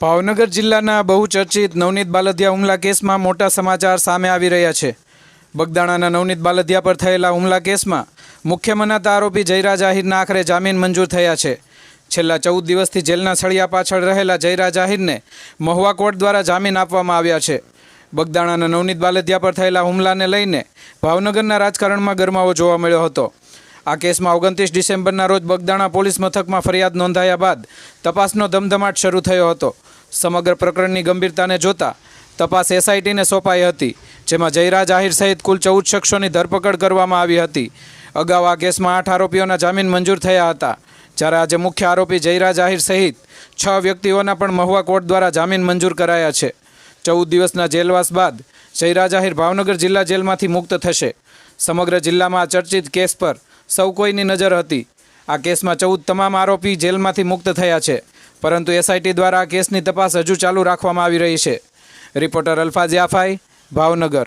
ભાવનગર જિલ્લાના બહુચર્ચિત નવનીત બાલદિયા હુમલા કેસમાં મોટા સમાચાર સામે આવી રહ્યા છે. બગદાણાના નવનીત બાલદિયા પર થયેલા હુમલા કેસમાં મુખ્ય મનાતા આરોપી જયરાજ આહિરના આખરે જામીન મંજૂર થયા છે. છેલ્લા ચૌદ દિવસથી જેલના સળિયા પાછળ રહેલા જયરાજ આહિરને મહુવા કોર્ટ દ્વારા જામીન આપવામાં આવ્યા છે. બગદાણાના નવનીત બાલદિયા પર થયેલા હુમલાને લઈને ભાવનગરના રાજકારણમાં ગરમાવો જોવા મળ્યો હતો. આ કેસમાં ઓગણત્રીસ ડિસેમ્બરના રોજ બગદાણા પોલીસ મથકમાં ફરિયાદ નોંધાયા બાદ તપાસનો ધમધમાટ શરૂ થયો હતો. સમગ્ર પ્રકરણની ગંભીરતાને જોતા તપાસ એસઆઈટીને સોંપાઈ હતી, જેમાં જયરાજ આહિર સહિત કુલ ચૌદ શખ્સોની ધરપકડ કરવામાં આવી હતી. અગાઉ આ કેસમાં આઠ આરોપીઓના જામીન મંજૂર થયા હતા, જ્યારે આજે મુખ્ય આરોપી જયરાજ આહિર સહિત છ વ્યક્તિઓના પણ મહુવા કોર્ટ દ્વારા જામીન મંજૂર કરાયા છે. ચૌદ દિવસના જેલવાસ બાદ જયરાજ આહિર ભાવનગર જિલ્લા જેલમાંથી મુક્ત થશે. સમગ્ર જિલ્લામાં આ ચર્ચિત કેસ પર સૌ કોઈની નજર હતી. આ કેસમાં ચૌદ તમામ આરોપી જેલમાંથી મુક્ત થયા છે, પરંતુ એસઆઈટી દ્વારા આ કેસની તપાસ હજુ ચાલુ રાખવામાં આવી રહી છે. રિપોર્ટર અલ્ફાઝ યાફાઈ ભાવનગર.